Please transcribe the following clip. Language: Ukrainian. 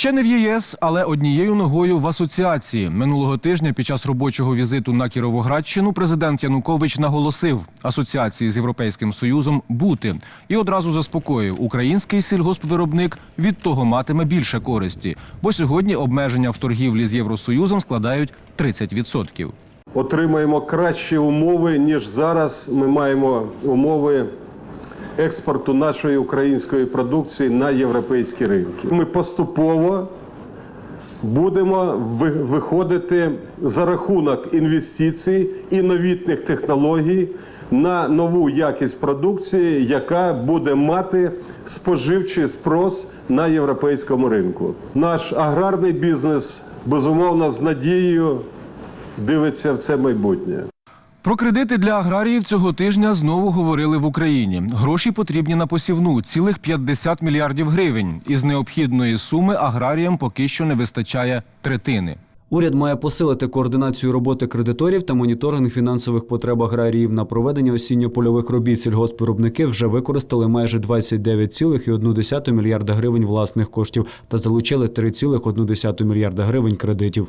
Ще не в ЄС, але однією ногою в асоціації. Минулого тижня під час робочого візиту на Кіровоградщину президент Янукович наголосив асоціації з Європейським Союзом бути і одразу заспокоїв, український сільгоспвиробник від того матиме більше користі, бо сьогодні обмеження в торгівлі з Євросоюзом складають 30%. отримаємо кращі умови, ніж зараз ми маємо умови експорту нашої української продукції на європейські ринки. Ми поступово будемо виходити за рахунок інвестицій і новітніх технологій на нову якість продукції, яка буде мати споживчий спрос на європейському ринку. Наш аграрний бізнес безумовно з надією дивиться в це майбутнє. Про кредити для аграріїв цього тижня знову говорили в Україні. Гроші потрібні на посівну цілих 50 мільярдів гривень. Із необхідної суми аграріям поки що не вистачає третини. Уряд має посилити координацію роботи кредиторів та моніторинг фінансових потреб аграріїв на проведення осінньо-польових робіт. Сільгоспвиробники вже використали майже 29,1 мільярда гривень власних коштів та залучили 3,1 мільярда гривень кредитів.